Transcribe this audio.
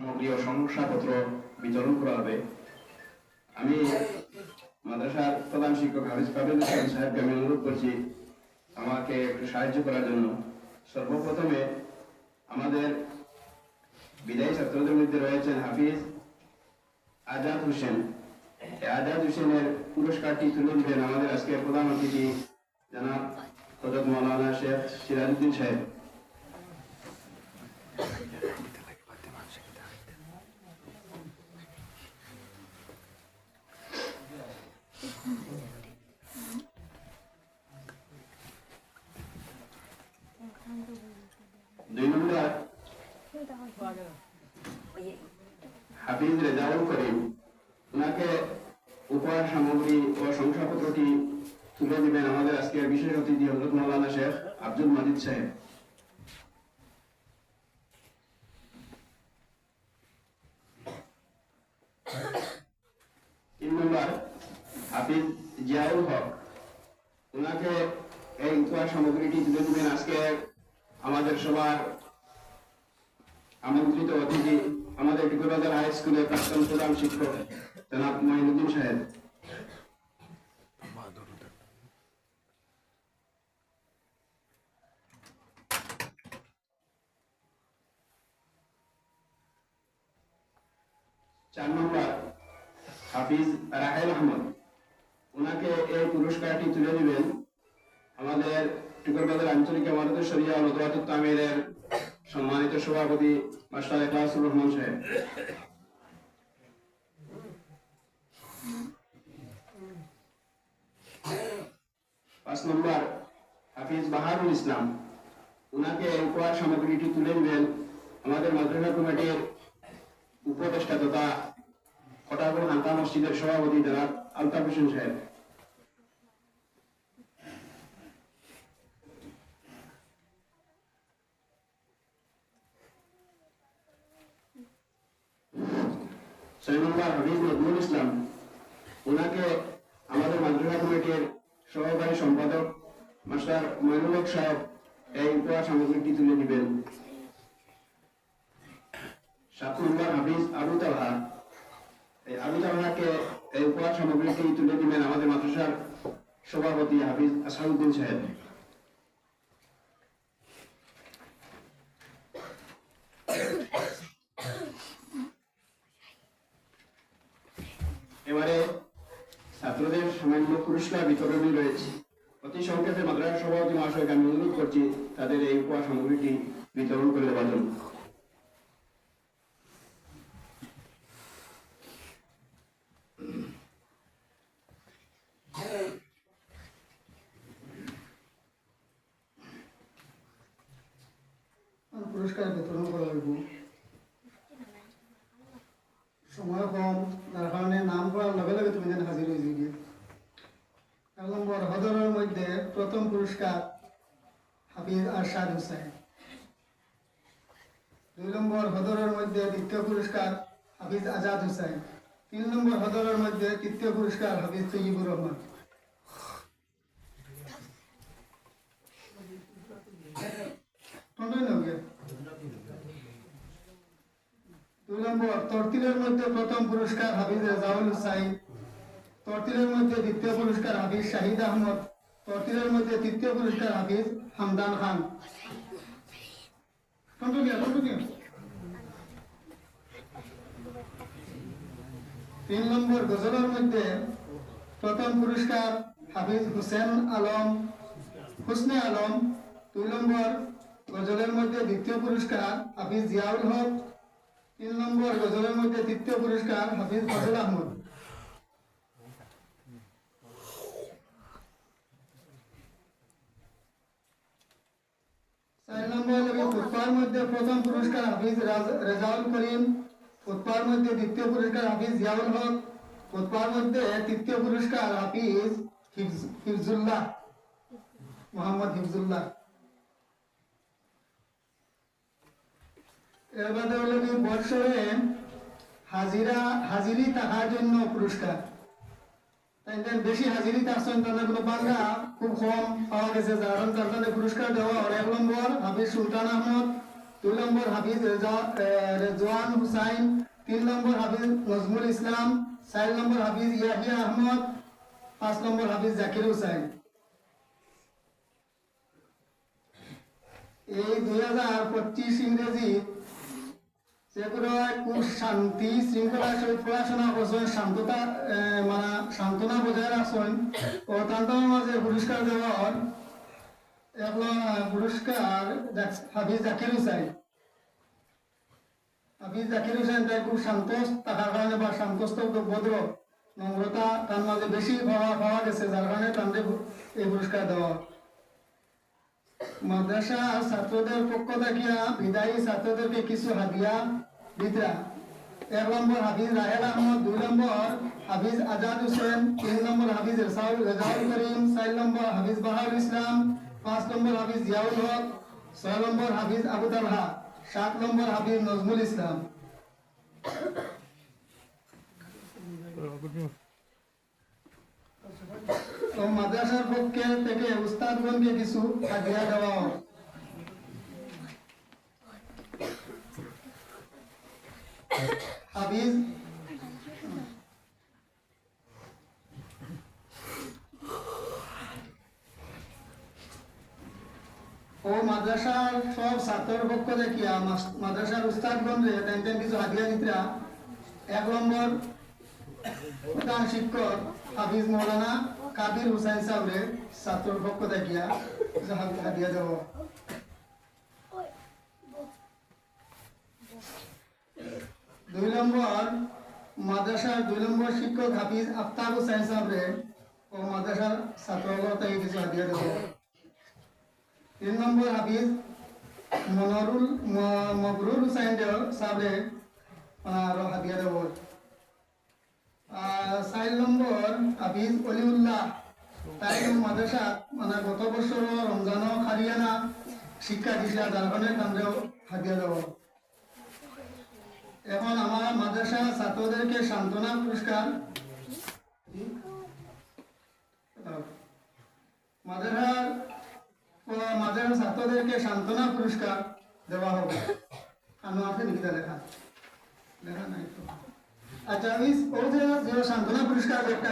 সামগ্রী ও শংসাপত্র বিতরণ করা হবে। আমি মাদ্রাসার প্রধান শিক্ষক হাফিজ কাবিল সাহেবকে আমি অনুরোধ করছি, আমাকে একটু সাহায্য করার জন্য। সর্বপ্রথমে আমাদের বিদায়ী ছাত্রদের মধ্যে রয়েছেন হাফিজ আজাদ হোসেন। আজাদ হোসেনের পুরস্কারটি তুলে দিবেন আমাদের আজকে প্রধান অতিথি, জানাব হজরত মৌলানা শেখ সিরাজউদ্দিন সাহেব দুই নম্বর হাফিজ রেজাউল করিম, ওনাকে উপহার সামগ্রী ও শংসাপত্রটি তুলে দিবেন আমাদের আজকের বিশেষ অতিথি হজরত মৌলানা শেখ আব্দুল মাজিদ সাহেব। তিন নম্বর, হাফিজ জিয়াউল হক, ওনাকে এই উপহার সামগ্রীটি তুলে দিবেন আজকে আমাদের সবার আমন্ত্রিত অতিথি, আমাদের টিকুরাদার হাই স্কুলের প্রাক্তন প্রধান শিক্ষক, জনাব মহিনুদ্দিন সাহেব। চার নম্বর, হাফিজ রাহেল আহমদ। ওনাকে এই পুরস্কারটি তুলে দিবেন আমাদের টিকরবাজার আঞ্চলিক আমাদের শরিয়া নদওয়াতুত তামিরের সম্মানিত সভাপতি মাস্টার ইখলাসুর রহমান সাহেব। পাঁচ নম্বর, হাফিজ বাহারুল ইসলাম এই উপহার সামগ্রীটি তুলে দিবেন আমাদের মাদ্রাসা কমিটির উপদেষ্টা তথা কটাগর হান্তা মসজিদের সভাপতি জনাব আলতাফ হোসেন সাহেব। নম্বর হাফিজ নজরুল ইসলাম, ওনাকে আমাদের মাদ্রাসা কমিটির সহকারী সম্পাদক মাস্টার মইনুল হক সাহেব এই উপহার সামগ্রীটি তুলে দিবেন। সাত হাফিজ আবু তালহা। এই আবু তালহাকে এই উপহার সামগ্রীটি তুলে দিবেন আমাদের মাদ্রাসার সভাপতি হাফিজ আসাদুদ্দিন সাহেব এবারে ছাত্রদের সামান্য পুরস্কার বিতরণী রয়েছে। অতি সংক্ষেপে মাদ্রাসা সভাপতি মহাশয়কে আমি অনুরোধ করছি তাদের এই উপহার সামগ্রীটি বিতরণ করে দেওয়ার জন্য। পুরস্কার বিতরণ করা হইব সময় কম যার কারণে নাম করার লগে লগে তুমি যেন হাজির হয়ে যাবে এক নম্বর হদরের মধ্যে প্রথম পুরস্কার হাফিজ আরশাদ হুসাইন দুই নম্বর হদরের মধ্যে দ্বিতীয় পুরস্কার হাফিজ আজাদ হুসাইন তিন নম্বর হদরের মধ্যে তৃতীয় পুরস্কার হাফিজ তৈবুর রহমান। দুই নম্বর তরতিলের মধ্যে প্রথম পুরস্কার হাফিজ রেজাউল হুসাইন। তরতিলের মধ্যে দ্বিতীয় পুরস্কার হাফিজ শাহিদ আহমদ। তরতিলের মধ্যে তৃতীয় পুরস্কার হাফিজ হামদান খান। তিন নম্বর গজলের মধ্যে প্রথম পুরস্কার হাফিজ হুসেন আলম, হুসনে আলম। দুই নম্বর গজলের মধ্যে দ্বিতীয় পুরস্কার হাফিজ জিয়াউল হক। তিন নম্বর গজলের মধ্যে তৃতীয় পুরস্কার হাফিজ ফজল আহমদ। নম্বর লাগে মধ্যে প্রথম পুরস্কার হাফিজ রেজাউল করিম ফুটপার মধ্যে দ্বিতীয় পুরস্কার হাফিজ জিয়াউল হক ফুটপার মধ্যে তৃতীয় পুরস্কার হাফিজ হিফজুল্লাহ, মোহাম্মদ হিফজুল্লাহ। এর বাদে হলো বৎসরে হাজিরা, হাজিরি থাকার জন্য পুরস্কার। বেশি হাজিরি থাকছেন তাদের বাংলা খুব কম পাওয়া গেছে। কারণ তাদের পুরস্কার দেওয়া হয় এক নম্বর হাফিজ সুলতান আহমদ, দুই নম্বর হাফিজ রেজওয়ান হুসাইন, তিন নম্বর হাফিজ নজমুল ইসলাম, চার নম্বর হাফিজ ইয়াহিয়া আহমদ, পাঁচ নম্বর হাফিজ জাকির হুসাইন। এই দুই হাজার পঁচিশ ইংরেজি শান্তি শৃঙ্খলা পড়াশোনা করছেন শান্ততা মানে সান্ত্বনা বজায় রাখছেন। ও তাদের মাঝে পুরস্কার আহ, পুরস্কার হাফিজ জাকির হুসাইন। হাফিজ জাকির হুসাইন তাই খুব শান্ত থাকার কারণে বা শান্তস্থ ভদ্র নম্রতা তার মাঝে বেশি পাওয়া পাওয়া গেছে যার কারণে তাদের এই পুরস্কার দেওয়া মাদ্রাসা ছাত্রদের পক্ষ থাকিয়া বিদায়ী ছাত্রদেরকে কিছু হাদিয়া দিতরা এক নম্বর হাফিজ রাহেল আহমদ, দুই নম্বর হাফিজ আজাদ হোসেন, তিন নম্বর হাফিজ রেসাউল রেজাউল করিম, চার নম্বর হাফিজ বাহাউল ইসলাম, পাঁচ নম্বর হাফিজ জিয়াউল হক, ছয় নম্বর হাফিজ আবু তালহা, সাত নম্বর হাফিজ নজমুল ইসলাম। তো মাদ্রাসার পক্ষে থেকে উস্তাদগণকে কিছু হাদিয়া দেওয়া হয় হাফিজ? ও মাদ্রাসার সব ছাত্রের পক্ষ দেখিয়া মাদ্রাসার উস্তাদগণরে তেন তেন কিছু হাদিয়া দিতরা এক নম্বর প্রধান শিক্ষক হাফিজ মৌলানা কাবির হুসাইন সাহেবের ছাত্রের পক্ষ দেখিয়া হাদি- হাদিয়া দেব? দুই নম্বর, মাদ্রাসার দুই নম্বর শিক্ষক হাফিজ আফতাব হুসাইন সাহেবের ও মাদ্রাসার ছাত্রগুলো কিছু হাদিয়া দেব। তিন নম্বর হাফিজ মনরুল মবরুল হুসাইন সাহেবের আরও হাদিয়া দেব। চার নম্বর হাফিজ অলিউল্লাহ। তাই মাদ্রাসা মানে গত বছর রমজান হারিয়ানা শিক্ষা দিছিল যার কারণে তান্ডেও হাদিয়া দেব এখন আমার মাদ্রাসা ছাত্রদেরকে সান্ত্বনা পুরস্কার মাদ্রাসার মাদ্রাসা ছাত্রদেরকে সান্ত্বনা পুরস্কার দেওয়া হবে। আমি আপনি লিখিতে লেখা? লেখা নাই তো। আচ্ছা ওই ও যে যে সান্ত্বনা পুরস্কার একটা